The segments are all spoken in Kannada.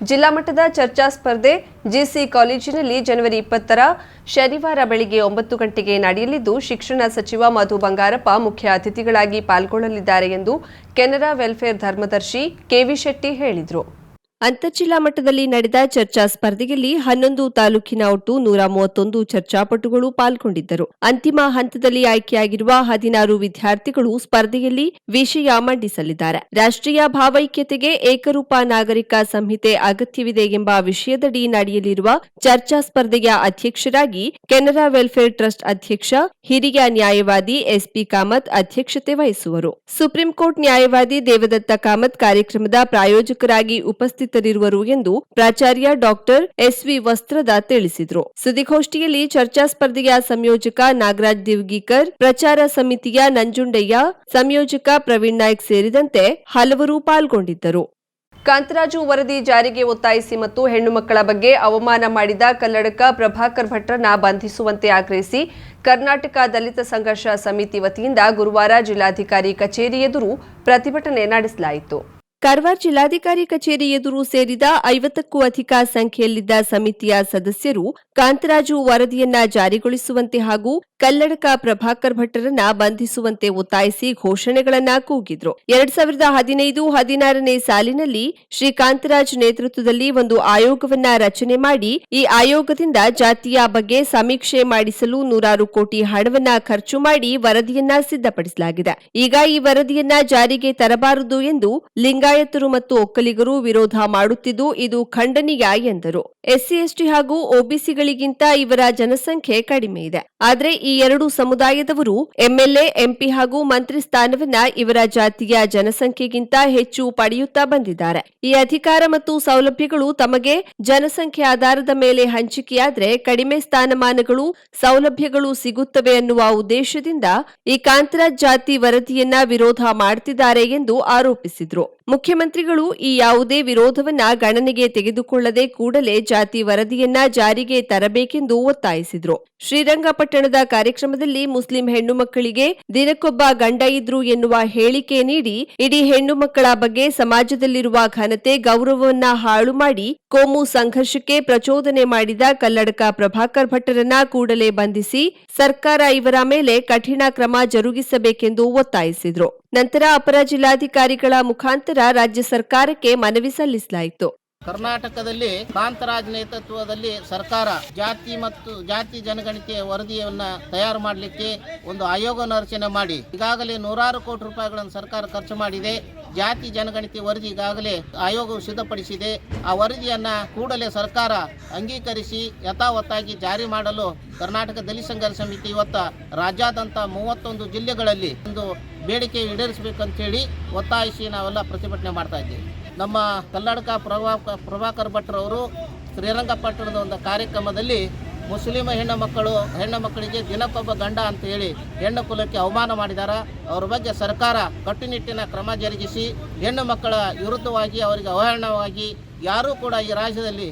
ಜಿಲ್ಲಾ ಮಟ್ಟದ ಚರ್ಚಾ ಸ್ಪರ್ಧೆ ಜಿಸಿ ಕಾಲೇಜಿನಲ್ಲಿ ಜನವರಿ ಇಪ್ಪತ್ತರ, ಶನಿವಾರ ಬೆಳಿಗ್ಗೆ ಒಂಬತ್ತು ಗಂಟೆಗೆ ನಡೆಯಲಿದ್ದು, ಶಿಕ್ಷಣ ಸಚಿವ ಮಧು ಬಂಗಾರಪ್ಪ ಮುಖ್ಯ ಅತಿಥಿಗಳಾಗಿ ಪಾಲ್ಗೊಳ್ಳಲಿದ್ದಾರೆ ಎಂದು ಕೆನರಾ ವೆಲ್ಫೇರ್ ಧರ್ಮದರ್ಶಿ ಕೆವಿ ಶೆಟ್ಟಿ ಹೇಳಿದರು. ಅಂತರ್ಜಿಲ್ಲಾ ಮಟ್ಟದಲ್ಲಿ ನಡೆದ ಚರ್ಚಾ ಸ್ಪರ್ಧೆಯಲ್ಲಿ ಹನ್ನೊಂದು ತಾಲೂಕಿನ ಒಟ್ಟು ನೂರ ಮೂವತ್ತೊಂದು ಚರ್ಚಾಪಟುಗಳು ಪಾಲ್ಗೊಂಡಿದ್ದರು. ಅಂತಿಮ ಹಂತದಲ್ಲಿ ಆಯ್ಕೆಯಾಗಿರುವ ಹದಿನಾರು ವಿದ್ಯಾರ್ಥಿಗಳು ಸ್ಪರ್ಧೆಯಲ್ಲಿ ವಿಷಯ ಮಂಡಿಸಲಿದ್ದಾರೆ. ರಾಷ್ಟ್ರೀಯ ಭಾವೈಕ್ಯತೆಗೆ ಏಕರೂಪ ನಾಗರಿಕ ಸಂಹಿತೆ ಅಗತ್ಯವಿದೆ ಎಂಬ ವಿಷಯದಡಿ ನಡೆಯಲಿರುವ ಚರ್ಚಾ ಸ್ಪರ್ಧೆಯ ಅಧ್ಯಕ್ಷರಾಗಿ ಕೆನರಾ ವೆಲ್ಫೇರ್ ಟ್ರಸ್ಟ್ ಅಧ್ಯಕ್ಷ, ಹಿರಿಯ ನ್ಯಾಯವಾದಿ ಎಸ್ಪಿ ಕಾಮತ್ ಅಧ್ಯಕ್ಷತೆ ವಹಿಸುವರು. ಸುಪ್ರೀಂ ಕೋರ್ಟ್ ನ್ಯಾಯವಾದಿ ದೇವದತ್ತ ಕಾಮತ್ ಕಾರ್ಯಕ್ರಮದ ಪ್ರಾಯೋಜಕರಾಗಿ ಉಪಸ್ಥಿತರಿರುವರು ಎಂದು ಪ್ರಾಚಾರ್ಯ ಡಾಕ್ಟರ್ ಎಸ್ವಿ ವಸ್ತ್ರದ ತಿಳಿಸಿದರು. ಸುದ್ದಿಗೋಷ್ಠಿಯಲ್ಲಿ ಚರ್ಚಾ ಸ್ಪರ್ಧೆಯ ಸಂಯೋಜಕ ನಾಗರಾಜ್ ದಿವ್ಗೀಕರ್, ಪ್ರಚಾರ ಸಮಿತಿಯ ನಂಜುಂಡಯ್ಯ, ಸಂಯೋಜಕ ಪ್ರವೀಣ್ ನಾಯ್ಕ್ ಸೇರಿದಂತೆ ಹಲವರು ಪಾಲ್ಗೊಂಡಿದ್ದರು. ಕಾಂತರಾಜು ವರದಿ ಜಾರಿಗೆ ಒತ್ತಾಯಿಸಿ ಮತ್ತು ಹೆಣ್ಣು ಮಕ್ಕಳ ಬಗ್ಗೆ ಅವಮಾನ ಮಾಡಿದ ಕಲ್ಲಡಕ ಪ್ರಭಾಕರ್ ಭಟ್ರನ್ನ ಬಂಧಿಸುವಂತೆ ಆಗ್ರಹಿಸಿ ಕರ್ನಾಟಕ ದಲಿತ ಸಂಘರ್ಷ ಸಮಿತಿ ವತಿಯಿಂದ ಗುರುವಾರ ಜಿಲ್ಲಾಧಿಕಾರಿ ಕಚೇರಿ ಎದುರು ಪ್ರತಿಭಟನೆ ನಡೆಸಲಾಯಿತು. ಕಾರವಾರ ಜಿಲ್ಲಾಧಿಕಾರಿ ಕಚೇರಿ ಎದುರು ಸೇರಿದ ಐವತ್ತಕ್ಕೂ ಅಧಿಕ ಸಂಖ್ಯೆಯಲ್ಲಿದ್ದ ಸಮಿತಿಯ ಸದಸ್ಯರು ಕಾಂತರಾಜು ವರದಿಯನ್ನ ಜಾರಿಗೊಳಿಸುವಂತೆ ಹಾಗೂ ಕಲ್ಲಡಕ ಪ್ರಭಾಕರ್ ಭಟ್ಟರನ್ನ ಬಂಧಿಸುವಂತೆ ಒತ್ತಾಯಿಸಿ ಘೋಷಣೆಗಳನ್ನ ಕೂಗಿದ್ರು. ಎರಡ್ ಸಾವಿರದ ಹದಿನೈದು, ಹದಿನಾರನೇ ಸಾಲಿನಲ್ಲಿ ಶ್ರೀಕಾಂತರಾಜ್ ನೇತೃತ್ವದಲ್ಲಿ ಒಂದು ಆಯೋಗವನ್ನ ರಚನೆ ಮಾಡಿ, ಈ ಆಯೋಗದಿಂದ ಜಾತಿಯ ಬಗ್ಗೆ ಸಮೀಕ್ಷೆ ಮಾಡಿಸಲು ನೂರಾರು ಕೋಟಿ ಹಣವನ್ನ ಖರ್ಚು ಮಾಡಿ ವರದಿಯನ್ನ ಸಿದ್ಧಪಡಿಸಲಾಗಿದೆ. ಈಗ ಈ ವರದಿಯನ್ನ ಜಾರಿಗೆ ತರಬಾರದು ಎಂದು ಲಿಂಗಾಯತರು ಮತ್ತು ಒಕ್ಕಲಿಗರು ವಿರೋಧ ಮಾಡುತ್ತಿದ್ದು, ಇದು ಖಂಡನೀಯ ಎಂದರು. ಎಸ್ಸಿ, ಎಸ್ಟಿ ಹಾಗೂ ಒಬಿಸಿಗಳಿಗಿಂತ ಇವರ ಜನಸಂಖ್ಯೆ ಕಡಿಮೆ ಇದೆ. ಆದರೆ ಈ ಎರಡು ಸಮುದಾಯದವರು ಎಂಎಲ್ಎ, ಎಂಪಿ ಹಾಗೂ ಮಂತ್ರಿ ಸ್ಥಾನವನ್ನ ಇವರ ಜಾತಿಯ ಜನಸಂಖ್ಯೆಗಿಂತ ಹೆಚ್ಚು ಪಡೆಯುತ್ತಾ ಬಂದಿದ್ದಾರೆ. ಈ ಅಧಿಕಾರ ಮತ್ತು ಸೌಲಭ್ಯಗಳು ತಮಗೆ ಜನಸಂಖ್ಯೆ ಆಧಾರದ ಮೇಲೆ ಹಂಚಿಕೆಯಾದ್ರೆ ಕಡಿಮೆ ಸ್ಥಾನಮಾನಗಳು ಸೌಲಭ್ಯಗಳು ಸಿಗುತ್ತವೆ ಅನ್ನುವ ಉದ್ದೇಶದಿಂದ ಈ ಕಾಂತರಾಜ್ ಜಾತಿ ವರದಿಯನ್ನ ವಿರೋಧ ಮಾಡುತ್ತಿದ್ದಾರೆ ಎಂದು ಆರೋಪಿಸಿದ್ರು. ಮುಖ್ಯಮಂತ್ರಿಗಳು ಈ ಯಾವುದೇ ವಿರೋಧವನ್ನ ಗಣನೆಗೆ ತೆಗೆದುಕೊಳ್ಳದೆ ಕೂಡಲೇ ಜಾತಿ ವರದಿಯನ್ನ ಜಾರಿಗೆ ತರಬೇಕೆಂದು ಒತ್ತಾಯಿಸಿದ್ರು. ಶ್ರೀರಂಗಪಟ್ಟಣದ ಕಾರ್ಯಕ್ರಮದಲ್ಲಿ ಮುಸ್ಲಿಂ ಹೆಣ್ಣು ಮಕ್ಕಳಿಗೆ ದಿನಕ್ಕೊಬ್ಬ ಗಂಡ ಇದ್ರು ಎನ್ನುವ ಹೇಳಿಕೆ ನೀಡಿ, ಇಡೀ ಹೆಣ್ಣು ಮಕ್ಕಳ ಬಗ್ಗೆ ಸಮಾಜದಲ್ಲಿರುವ ಘನತೆ ಗೌರವವನ್ನ ಹಾಳು ಮಾಡಿ ಕೋಮು ಸಂಘರ್ಷಕ್ಕೆ ಪ್ರಚೋದನೆ ಮಾಡಿದ ಕಲ್ಲಡಕ ಪ್ರಭಾಕರ್ ಭಟ್ಟರನ್ನ ಕೂಡಲೇ ಬಂಧಿಸಿ, ಸರ್ಕಾರ ಇವರ ಮೇಲೆ ಕಠಿಣ ಕ್ರಮ ಜರುಗಿಸಬೇಕೆಂದು ಒತ್ತಾಯಿಸಿದರು. ನಂತರ ಅಪರ ಜಿಲ್ಲಾಧಿಕಾರಿಗಳ ಮುಖಾಂತರ ರಾಜ್ಯ ಸರ್ಕಾರಕ್ಕೆ ಮನವಿ ಸಲ್ಲಿಸಲಾಯಿತು. ಕರ್ನಾಟಕದಲ್ಲಿ ಕಾಂತರಾಜ್ ನೇತೃತ್ವದಲ್ಲಿ ಸರ್ಕಾರ ಜಾತಿ ಮತ್ತು ಜಾತಿ ಜನಗಣತಿ ವರದಿಯನ್ನ ತಯಾರು ಮಾಡಲಿಕ್ಕೆ ಒಂದು ಆಯೋಗವನ್ನು ರಚನೆ ಮಾಡಿ. ಈಗಾಗಲೇ ನೂರಾರು ಕೋಟಿ ರೂಪಾಯಿಗಳನ್ನು ಸರ್ಕಾರ ಖರ್ಚು ಮಾಡಿದೆ. ಜಾತಿ ಜನಗಣತಿ ವರದಿ ಈಗಾಗಲೇ ಆಯೋಗವು ಸಿದ್ಧಪಡಿಸಿದೆ. ಆ ವರದಿಯನ್ನ ಕೂಡಲೇ ಸರ್ಕಾರ ಅಂಗೀಕರಿಸಿ ಯಥಾವತ್ತಾಗಿ ಜಾರಿ ಮಾಡಲು ಕರ್ನಾಟಕ ದಲಿತ ಸಂಘರ್ಷ ಸಮಿತಿ ಇವತ್ತ ರಾಜ್ಯಾದ್ಯಂತ ಮೂವತ್ತೊಂದು ಜಿಲ್ಲೆಗಳಲ್ಲಿ ಒಂದು ಬೇಡಿಕೆ ಈಡೇರಿಸಬೇಕಂತೇಳಿ ಒತ್ತಾಯಿಸಿ ನಾವೆಲ್ಲ ಪ್ರತಿಭಟನೆ ಮಾಡ್ತಾ ಇದ್ದೀವಿ. ನಮ್ಮ ಕಲ್ಲಡಕ ಪ್ರಭಾ ಪ್ರಭಾಕರ್ ಭಟ್ರವರು ಶ್ರೀರಂಗಪಟ್ಟಣದ ಒಂದು ಕಾರ್ಯಕ್ರಮದಲ್ಲಿ ಮುಸ್ಲಿಮ ಹೆಣ್ಣು ಮಕ್ಕಳು, ಹೆಣ್ಣು ಮಕ್ಕಳಿಗೆ ದಿನಕ್ಕೊಬ್ಬ ಗಂಡ ಅಂತ ಹೇಳಿ ಹೆಣ್ಣು ಕುಲಕ್ಕೆ ಅವಮಾನ ಮಾಡಿದ್ದಾರೆ ಅವ್ರ ಬಗ್ಗೆ ಸರ್ಕಾರ ಕಟ್ಟುನಿಟ್ಟಿನ ಕ್ರಮ ಜರುಗಿಸಿ ಹೆಣ್ಣು ಮಕ್ಕಳ ವಿರುದ್ಧವಾಗಿ ಅವರಿಗೆ ಅವಹೇಳನವಾಗಿ ಯಾರೂ ಕೂಡ ಈ ರಾಜ್ಯದಲ್ಲಿ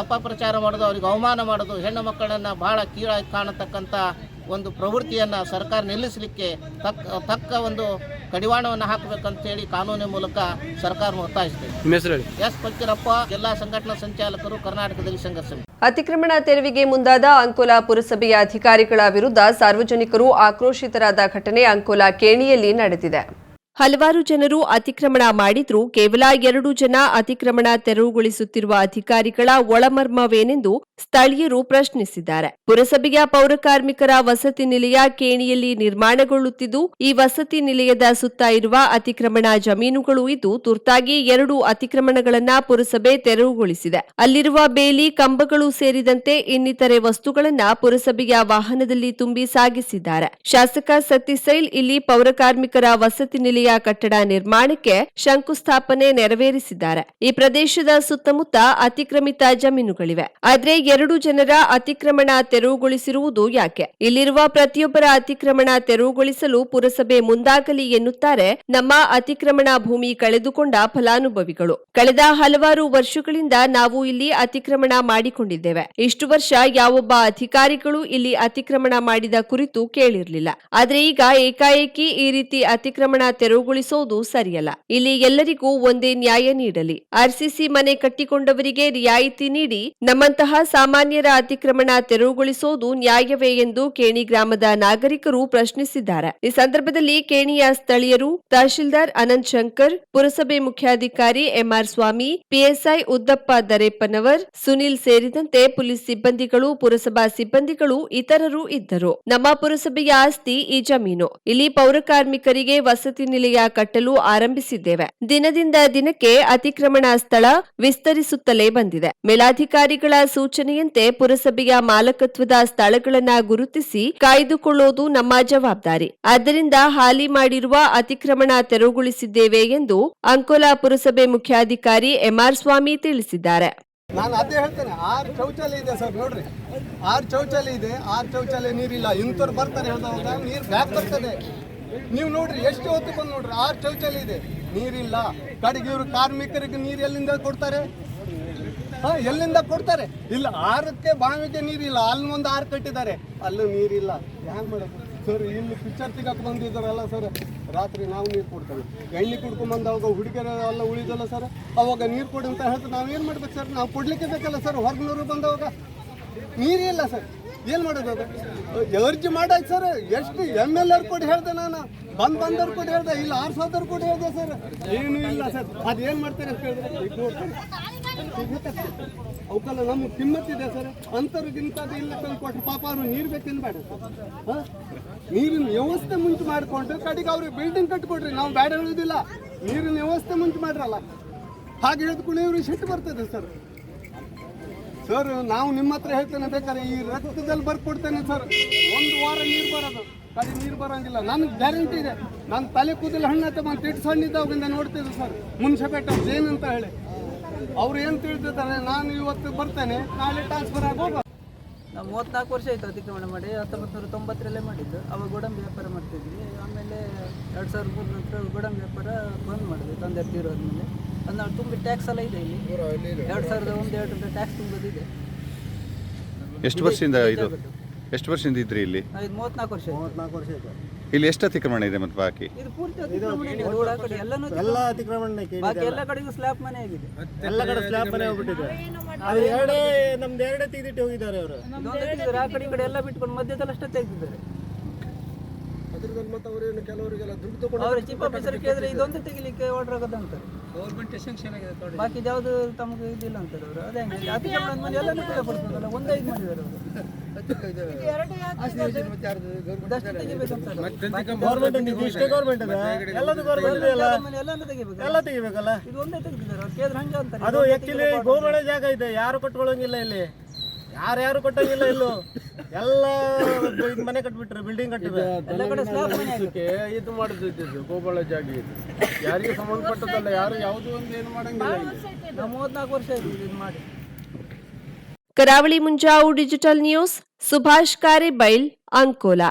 ಅಪಪ್ರಚಾರ ಮಾಡೋದು, ಅವರಿಗೆ ಅವಮಾನ ಮಾಡೋದು, ಹೆಣ್ಣು ಮಕ್ಕಳನ್ನು ಬಹಳ ಕೀಳಾಗಿ ಕಾಣತಕ್ಕಂಥ ಒಂದು ಪ್ರವೃತ್ತಿಯನ್ನು ಸರ್ಕಾರ ನಿಲ್ಲಿಸಲಿಕ್ಕೆ ತಕ್ಕ ತಕ್ಕ ಒಂದು ಕಡಿವಾಣವನ್ನು ಹಾಕಬೇಕಂತೇಳಿ ಕಾನೂನಿನ ಮೂಲಕ ಸರ್ಕಾರ ಒತ್ತಾಯಿಸಿದೆ ನಿಮ್ಮ ಹೆಸರು ಹೇಳಿ ಎಸ್ ಫಕೀರಪ್ಪ ಜಿಲ್ಲಾ ಸಂಘಟನಾ ಸಂಚಾಲಕರು ಕರ್ನಾಟಕದಲ್ಲಿ ಸಂಘರ್ಷ. ಅತಿಕ್ರಮಣ ತೆರವಿಗೆ ಮುಂದಾದ ಅಂಕೋಲಾ ಪುರಸಭೆಯ ಅಧಿಕಾರಿಗಳ ವಿರುದ್ಧ ಸಾರ್ವಜನಿಕರು ಆಕ್ರೋಶಿತರಾದ ಘಟನೆ ಅಂಕೋಲಾ ಕೇಣಿಯಲ್ಲಿ ನಡೆದಿದೆ ಹಲವಾರು ಜನರು ಅತಿಕ್ರಮಣ ಮಾಡಿದ್ರೂ ಕೇವಲ ಎರಡು ಜನ ಅತಿಕ್ರಮಣ ತೆರವುಗೊಳಿಸುತ್ತಿರುವ ಅಧಿಕಾರಿಗಳ ಒಳಮರ್ಮವೇನೆಂದು ಸ್ಥಳೀಯರು ಪ್ರಶ್ನಿಸಿದ್ದಾರೆ. ಪುರಸಭೆಯ ಪೌರಕಾರ್ಮಿಕರ ವಸತಿ ನಿಲಯ ಕೇಣಿಯಲ್ಲಿ ನಿರ್ಮಾಣಗೊಳ್ಳುತ್ತಿದ್ದು, ಈ ವಸತಿ ನಿಲಯದ ಸುತ್ತ ಇರುವ ಅತಿಕ್ರಮಣ ಜಮೀನುಗಳು ಇದ್ದು, ತುರ್ತಾಗಿ ಎರಡು ಅತಿಕ್ರಮಣಗಳನ್ನ ಪುರಸಭೆ ತೆರವುಗೊಳಿಸಿದೆ. ಅಲ್ಲಿರುವ ಬೇಲಿ, ಕಂಬಗಳು ಸೇರಿದಂತೆ ಇನ್ನಿತರೆ ವಸ್ತುಗಳನ್ನ ಪುರಸಭೆಯ ವಾಹನದಲ್ಲಿ ತುಂಬಿ ಸಾಗಿಸಿದ್ದಾರೆ. ಶಾಸಕ ಸತೀಸೈಲ್ ಇಲ್ಲಿ ಪೌರಕಾರ್ಮಿಕರ ವಸತಿ ನಿಲಯ ಕಟ್ಟಡ ನಿರ್ಮಾಣಕ್ಕೆ ಶಂಕುಸ್ಥಾಪನೆ ನೆರವೇರಿಸಿದ್ದಾರೆ. ಈ ಪ್ರದೇಶದ ಸುತ್ತಮುತ್ತ ಅತಿಕ್ರಮಿತ ಜಮೀನುಗಳಿವೆ. ಆದ್ರೆ ಎರಡು ಜನರ ಅತಿಕ್ರಮಣ ತೆರವುಗೊಳಿಸಿರುವುದು ಯಾಕೆ? ಇಲ್ಲಿರುವ ಪ್ರತಿಯೊಬ್ಬರ ಅತಿಕ್ರಮಣ ತೆರವುಗೊಳಿಸಲು ಪುರಸಭೆ ಮುಂದಾಗಲಿ ಎನ್ನುತ್ತಾರೆ ನಮ್ಮ ಅತಿಕ್ರಮಣ ಭೂಮಿ ಕಳೆದುಕೊಂಡ ಫಲಾನುಭವಿಗಳು. ಕಳೆದ ಹಲವಾರು ವರ್ಷಗಳಿಂದ ನಾವು ಇಲ್ಲಿ ಅತಿಕ್ರಮಣ ಮಾಡಿಕೊಂಡಿದ್ದೇವೆ. ಇಷ್ಟು ವರ್ಷ ಯಾವೊಬ್ಬ ಅಧಿಕಾರಿಗಳು ಇಲ್ಲಿ ಅತಿಕ್ರಮಣ ಮಾಡಿದ ಕುರಿತು ಕೇಳಿರಲಿಲ್ಲ. ಆದ್ರೆ ಈಗ ಏಕಾಏಕಿ ಈ ರೀತಿ ಅತಿಕ್ರಮಣ ತೆರವು ತೆರವುಗೊಳಿಸುವುದು ಸರಿಯಲ್ಲ. ಇಲ್ಲಿ ಎಲ್ಲರಿಗೂ ಒಂದೇ ನ್ಯಾಯ ನೀಡಲಿ. ಆರ್ಸಿಸಿ ಮನೆ ಕಟ್ಟಿಕೊಂಡವರಿಗೆ ರಿಯಾಯಿತಿ ನೀಡಿ ನಮ್ಮಂತಹ ಸಾಮಾನ್ಯರ ಅತಿಕ್ರಮಣ ತೆರವುಗೊಳಿಸೋದು ನ್ಯಾಯವೇ ಎಂದು ಕೇಣಿ ಗ್ರಾಮದ ನಾಗರಿಕರು ಪ್ರಶ್ನಿಸಿದ್ದಾರೆ. ಈ ಸಂದರ್ಭದಲ್ಲಿ ಕೇಣಿಯ ಸ್ಥಳೀಯರು ತಹಶೀಲ್ದಾರ್ ಅನಂತ್ ಶಂಕರ್, ಪುರಸಭೆ ಮುಖ್ಯಾಧಿಕಾರಿ ಎಂಆರ್ ಸ್ವಾಮಿ ಪಿಎಸ್ಐ ಉದ್ದಪ್ಪ ದರೇಪ್ಪನವರ್ ಸುನಿಲ್ ಸೇರಿದಂತೆ ಪೊಲೀಸ್ ಸಿಬ್ಬಂದಿಗಳು, ಪುರಸಭಾ ಸಿಬ್ಬಂದಿಗಳು ಇತರರು ಇದ್ದರು. ನಮ್ಮ ಪುರಸಭೆಯ ಆಸ್ತಿ ಈ ಜಮೀನು. ಇಲ್ಲಿ ಪೌರ ಕಾರ್ಮಿಕರಿಗೆ ವಸತಿ ನಿಲಯ ಕಟ್ಟಲು ಆರಂಭಿಸಿದ್ದೇವೆ. ದಿನದಿಂದ ದಿನಕ್ಕೆ ಅತಿಕ್ರಮಣ ಸ್ಥಳ ವಿಸ್ತರಿಸುತ್ತಲೇ ಬಂದಿದೆ. ಮೇಲಾಧಿಕಾರಿಗಳ ಸೂಚನೆಯಂತೆ ಪುರಸಭೆಯ ಮಾಲಕತ್ವದ ಸ್ಥಳಗಳನ್ನ ಗುರುತಿಸಿ ಕಾಯ್ದುಕೊಳ್ಳುವುದು ನಮ್ಮ ಜವಾಬ್ದಾರಿ. ಆದ್ದರಿಂದ ಹಾಲಿ ಮಾಡಿರುವ ಅತಿಕ್ರಮಣ ತೆರವುಗೊಳಿಸಿದ್ದೇವೆ ಎಂದು ಅಂಕೋಲಾ ಪುರಸಭೆ ಮುಖ್ಯಾಧಿಕಾರಿ ಎಂಆರ್ ಸ್ವಾಮಿ ತಿಳಿಸಿದ್ದಾರೆ. ನಾನು ಅದೇ ಹೇಳ್ತೇನೆ, ಆರು ಶೌಚಾಲಯ ಇದೆ ಸರ್, ನೋಡ್ರಿ. ಆರು ಶೌಚಾಲಯ ಇದೆ, ಆರು ಶೌಚಾಲಯ ನೀರಿಲ್ಲ. ಇಂಥವ್ರು ಬರ್ತಾರೆ ಹೇಳ್ತಾ ನೀರು ಬ್ಯಾಕ್ ಬರ್ತದೆ. ನೀವು ನೋಡ್ರಿ, ಎಷ್ಟು ಹೊತ್ತು ಬಂದು ನೋಡ್ರಿ, ಆರು ಚೌಚಲ್ ಇದೆ. ನೀರಿಲ್ಲ. ಕಡೆಗೆ ಇವರು ಕಾರ್ಮಿಕರಿಗೆ ನೀರು ಎಲ್ಲಿಂದ ಕೊಡ್ತಾರೆ? ಹಾ, ಎಲ್ಲಿಂದ ಕೊಡ್ತಾರೆ? ಇಲ್ಲ, ಆರಕ್ಕೆ ಬಾವಿಗೆ ನೀರಿಲ್ಲ. ಅಲ್ಲಿ ಒಂದು ಆರು ಕಟ್ಟಿದ್ದಾರೆ. ಅಲ್ಲೂ ನೀರಿಲ್ಲ. ಹ್ಯಾಂಗ್ ಮಾಡೋದು ಸರ್ ಇಲ್ಲಿ ಪಿಕ್ಚರ್ ತೆಗಕ್ಕೆ ಬಂದಿದ್ದಾರಲ್ಲ ಸರ್. ರಾತ್ರಿ ನಾವು ನೀರು ಕೊಡ್ತೇವೆ ಎಣ್ಣೆ ಕುಡ್ಕೊಂಬಂದವಾಗ ಹುಡುಗರ ಎಲ್ಲ ಉಳಿದಲ್ಲ ಸರ್? ಅವಾಗ ನೀರು ಕೊಡಿ ಅಂತ ಹೇಳ್ತಾರೆ ನಾವು ಏನು ಮಾಡ್ಬೇಕು ಸರ್? ನಾವು ಕೊಡಲಿಕ್ಕೆ ಬೇಕಲ್ಲ ಸರ್, ಹೊರಗಿನವರು ಬಂದವಾಗ ನೀರಿಲ್ಲ ಸರ್. ಏನು ಮಾಡೋದು ಅದು? ಅರ್ಜಿ ಮಾಡಾಯ್ತು ಸರ್ ಎಷ್ಟು ಎಂ ಎಲ್ ಎರ್ ಕೊಟ್ಟು ಹೇಳ್ದೆ ನಾನು. ಬಂದ್ ಬಂದವ್ರು ಕೊಟ್ಟು ಹೇಳ್ದೆ. ಇಲ್ಲ ಆರು ಸಾವಿರ ಕೊಟ್ಟು ಹೇಳ್ದೆ ಸರ್ ಏನು ಇಲ್ಲ ಸರ್ ಅದು ಏನು ಮಾಡ್ತಾರೆ ಅಂತ ಹೇಳಿದ್ರೆ. ಅವಕ್ಕೆಲ್ಲ ನಮ್ಗೆ ಕಿಮ್ಮತ್ತಿದೆ ಸರ್ ಅಂಥವ್ರಿಗಿಂತ ಅದು ಇಲ್ಲ ತಂದು ಕೊಟ್ಟರೆ ಪಾಪ ಅವರು ನೀರು ಬೇಕು ತಿನ್ಬೇಡ ಹಾಂ? ನೀರಿನ ವ್ಯವಸ್ಥೆ ಮುಂಚೆ ಮಾಡಿಕೊಂಡು ಕಡೆಗೆ ಅವ್ರಿಗೆ ಬಿಲ್ಡಿಂಗ್ ಕಟ್ಕೊಡ್ರಿ ನಾವು ಬೇಡ ಹೇಳುವುದಿಲ್ಲ ನೀರಿನ ವ್ಯವಸ್ಥೆ ಮುಂಚೆ ಮಾಡ್ರಲ್ಲ. ಹಾಗೆ ಹೇಳಿದ್ಕೊಂಡು ಇವ್ರಿಗೆ ಸಿಟ್ಟು ಬರ್ತದೆ ಸರ್ ಸರ್ ನಾವು ನಿಮ್ಮ ಹತ್ರ ಹೇಳ್ತೇನೆ ಬೇಕಾದ್ರೆ ಈ ರಕ್ತದಲ್ಲಿ ಬರ್ಕೊಡ್ತೇನೆ ಸರ್ ಒಂದು ವಾರ ನೀರು ಬರೋದು. ಕಡೆ ನೀರು ಬರೋಂಗಿಲ್ಲ. ನನಗೆ ಗ್ಯಾರಂಟಿ ಇದೆ. ನನ್ನ ತಲೆ ಕೂದಲು ಹಣ್ಣು ಬಂದು ತಿಟ್ಸ್ ಸಣ್ಣಿದ್ದಾಗಿಂದ ನೋಡ್ತಿದ್ದೆ ಸರ್ ಮುನ್ಸಿಪೇಟೆ ಏನಂತ ಹೇಳಿ. ಅವ್ರು ಏನು ತಿಳಿದಿದ್ದಾರೆ ನಾನು ಇವತ್ತು ಬರ್ತೇನೆ. ನಾಳೆ ಟ್ರಾನ್ಸ್ಫರ್ ಆಗಿ ಹೋಗೋ ನಾವು ಮೂವತ್ನಾಲ್ಕು ವರ್ಷ ಆಯಿತು ಅತಿಕ್ರಮಣ ಮಾಡಿ. ಹತ್ತೊಂಬತ್ತು ನೂರ ತೊಂಬತ್ತರಲ್ಲೇ ಮಾಡಿದ್ದು. ಅವಾಗ ಗೋಡಂಬಿ ವ್ಯಾಪಾರ ಮಾಡ್ತಿದ್ವಿ. ಆಮೇಲೆ ಎರಡು ಸಾವಿರದ ಮೂರು ನಂತರ ಗೋಡಂಬಿ ವ್ಯಾಪಾರ ಬಂದ್ ಮಾಡಿದ್ವಿ, ತಂದೆ ತೀರೋದ್ಮೇಲೆ ಅದು ನಾವು ತುಂಬಿ ಟ್ಯಾಕ್ಸ್ ಎಲ್ಲ ಇದೆ ಇಲ್ಲಿ. ಎರಡು ಸಾವಿರದ ಒಂದು ಎರಡು ರೂಪಾಯಿ ಟ್ಯಾಕ್ಸ್ ತುಂಬೋದಿದೆ ಎಷ್ಟು ವರ್ಷದಿಂದ ಇದು ಎಷ್ಟು ವರ್ಷದಿಂದ ಇದ್ರಿ ಇಲ್ಲಿ? ಇದು ಮೂವತ್ನಾಲ್ಕು ವರ್ಷ ಆಯ್ತು. ನಾಲ್ಕು ವರ್ಷ ಆಯ್ತು. ಇಲ್ಲಿ ಎಷ್ಟು ಅತಿಕ್ರಮಣ ಇದೆ ಮತ್ತೆ ಬಾಕಿ? ಇದು ಪೂರ್ತಿ ಅತಿಕ್ರಮಣ ಇದೆ. ರೋಡ್ ಆ ಕಡೆ ಎಲ್ಲನೂ ಎಲ್ಲ ಅತಿಕ್ರಮಣ ಬಾಕಿ ಎಲ್ಲ. ಕಡೆಗೂ ಸ್ಲ್ಯಾಬ್ ಮನೆ ಆಗಿದೆ. ಎಲ್ಲ ಕಡೆ ಸ್ಲ್ಯಾಬ್ ಮನೆ ಹೋಗ್ಬಿಟ್ಟಿದೆ. ಅದು ಎರಡೇ ನಮ್ದು ಎರಡೇ ತೆಗೆದಿಟ್ಟು ಹೋಗಿದ್ದಾರೆ ಅವರು. ಇದೊಂದೇ ತೆಗ್ದಿದ್ದಾರೆ. ಆ ಕಡೆ ಈ ಕಡೆ ಎಲ್ಲ ಬಿಟ್ಕೊಂಡು ಮಧ್ಯದಲ್ಲಿ ಅಷ್ಟೇ ತೆಗ್ದಿದ್ದಾರೆ. ಅದ್ರದಲ್ಲಿ ಮತ್ತೆ ಅವರೇನು ಕೆಲವರಿಗೆಲ್ಲ ದುಡ್ಡು ತಗೊಂಡು ಅವ್ರ ಚೀಫ್ ಆಫೀಸರ್ ಕೇಳಿದ್ರೆ ಇದೊಂದು ತೆಗಿಲಿಕ್ಕೆ ಆರ್ಡರ್ ಆಗೋದು ಅಂತಾರೆ. ಗೌರ್ಮೆಂಟ್ ಸೆಕ್ಷನ್ ಆಗಿದೆ ಬಾಕಿ ಯಾವುದು ತಮಗೆ ಇದಿಲ್ಲ ಅಂತಾರೆ ಅವರು. ಅದೇ ಹಂಗೆ. ಅತಿಕ್ರಮಣ ಅಂದ್ಮೇಲೆ ಎಲ್ಲನೂ ಕೂಡ ಕೊಡ್ತಾರಲ್ಲ ಒಂದೇ ಇದು ಮಾಡಿದ್ದಾರೆ ಅವರು ಇದಷ್ಟು ತೆಗಿಬೇಕಂತಾರೆ ಎಲ್ಲನೂ ತೆಗಿಬೇಕು. ಎಲ್ಲ ತೆಗಿಬೇಕಲ್ಲ? ಇದು ಒಂದೇ ತೆಗ್ದಿದ್ದಾರೆ. ಅವ್ರು ಕೇಳಿದ್ರೆ ಹಂಗೆ ಅಂತಾರೆ. ಅದು ಆಕ್ಚುಲಿ ಗೋಮಾಳ ಜಾಗ ಇದೆ. ಯಾರು ಕಟ್ಕೊಳ್ಳೋಂಗಿಲ್ಲ ಇಲ್ಲಿ. ಯಾರ್ಯಾರು ಕಟ್ಟಂಗಿಲ್ಲ ಇಲ್ಲೂ. ಎಲ್ಲ ಇದ್ ಮನೆ ಕಟ್ಬಿಟ್ರೆ ಬಿಲ್ಡಿಂಗ್ ಕಟ್ಟಿದ್ರೆ. ಕಡೆ ಇದು ಮಾಡಿದ್ದು ಗೋಪಾಳ ಜಾಗಿ ಇದು ಯಾರಿಗೆ ಸಂಬಂಧಪಟ್ಟದಲ್ಲ ಯಾರು ಯಾವುದು ಒಂದು ಏನು ಮಾಡಂಗಿಲ್ಲ ಮೂವತ್ನಾಲ್ಕು ವರ್ಷ ಆಯ್ತು ಇದು ಮಾಡಿ. Karavali Munjavu digital news Subhash Karebail Ankola.